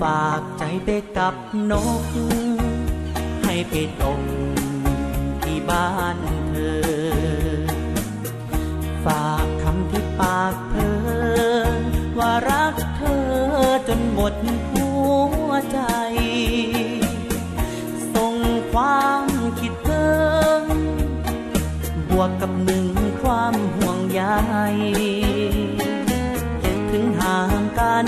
ฝากใจไปกับนก ให้ไปตกที่บ้านเธอ ฝากคำที่ปากเพอว่ารักเธอจนหมดหัวใจ ส่งความคิดถึงบวกกับหนึ่งความห่วงใยถึงห่างกัน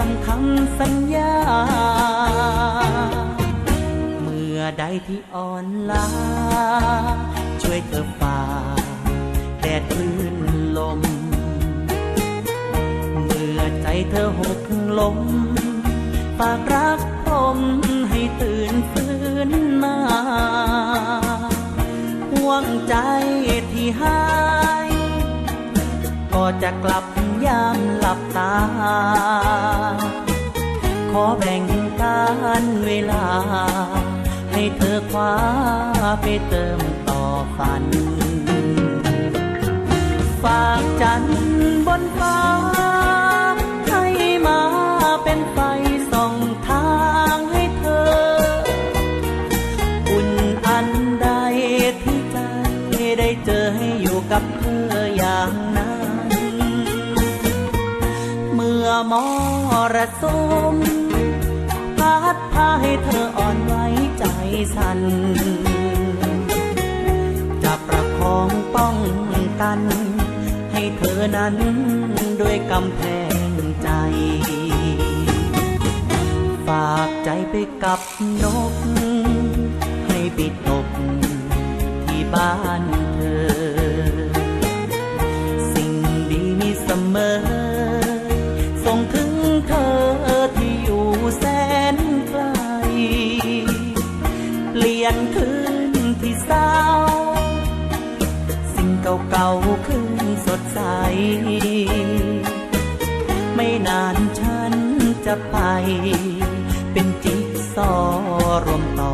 อมคำสัญญา เมื่อใดที่อ่อนล้า ช่วยเธอฝ่าแดดคลื่นลม เมื่อใจเธอหกล้มฝากรักผมให้ตื่นฟื้นมาห่วงใจที่หาย ก็จะกลับยามหลับตา เธอคว้าไปเติมต่อฝัน ฝากจันบนฟ้า ให้มาเป็นไฟส่องทางให้เธอ อุ่นอันใดที่ใจได้เจอให้อยู่กับเธออย่างนั้น เมื่อมอระสมพัดพาให้เธอออนไหวใจ สันจะประคองป้องกัน ให้เธอนั้นด้วยกำแพงใจ ฝากใจไปกับนก ให้ปิดอกที่บ้านเธอ เก่าๆคืนสดใส ไม่นานฉันจะไป เป็นจิ๊กซอรวมต่อ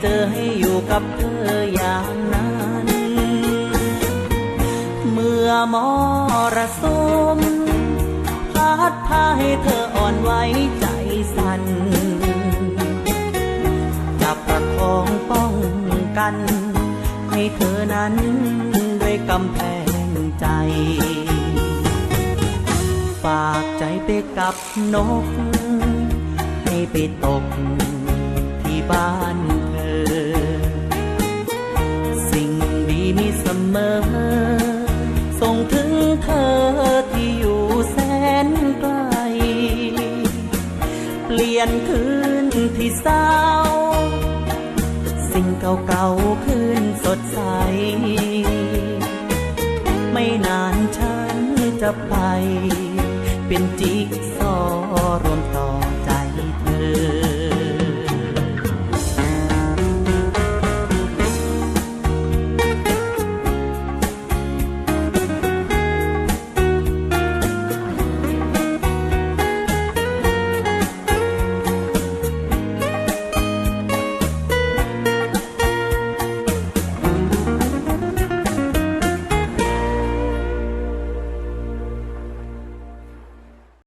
เจอให้อยู่กับเธออย่างนั้น เมื่อมรสุมพัดพาให้เธออ่อนไหวใจสั่นจะประคองป้องกัน ให้เธอนั้นด้วยกำแพงใจ ฝากใจไปกับนก ให้ไปตกที่บ้าน มีเสมอ ส่งถึงเธอที่อยู่แสนไกล เปลี่ยนคืนที่เศร้า สิ่งเก่าๆคืนสดใส ไม่นานฉันจะไป เป็นจิ๊กซอรวมต่อใจเธอ